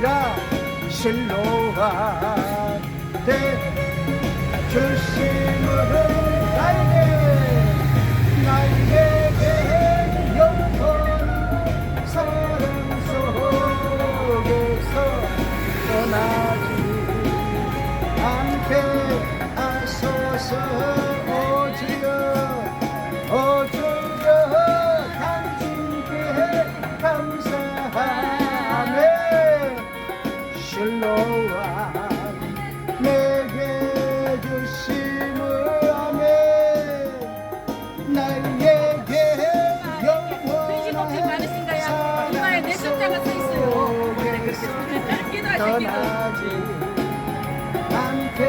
우리가 실로가 돼. 주심을 달게 실로와 주심을 아멘 나에게 영원한 사랑 속에서 떠나지 않게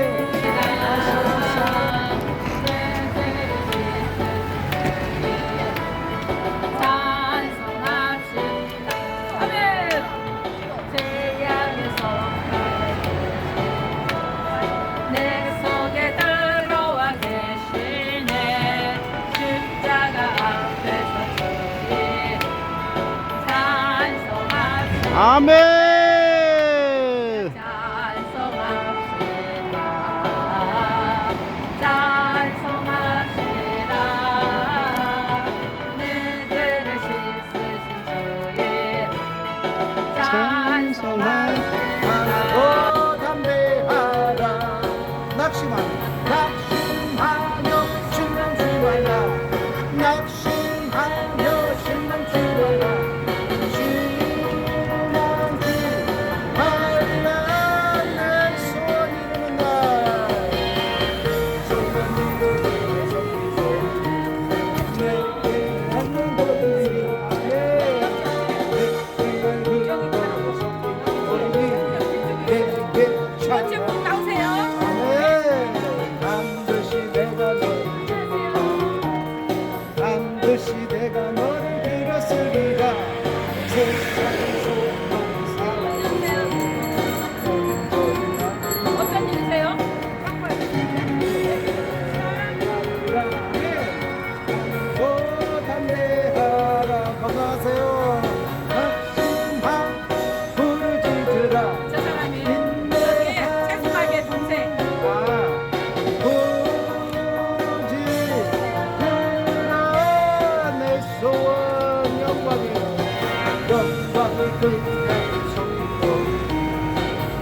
Amen.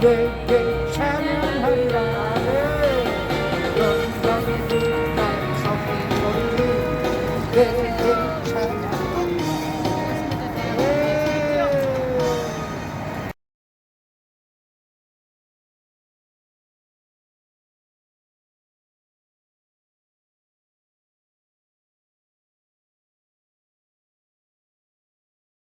yeah, yeah.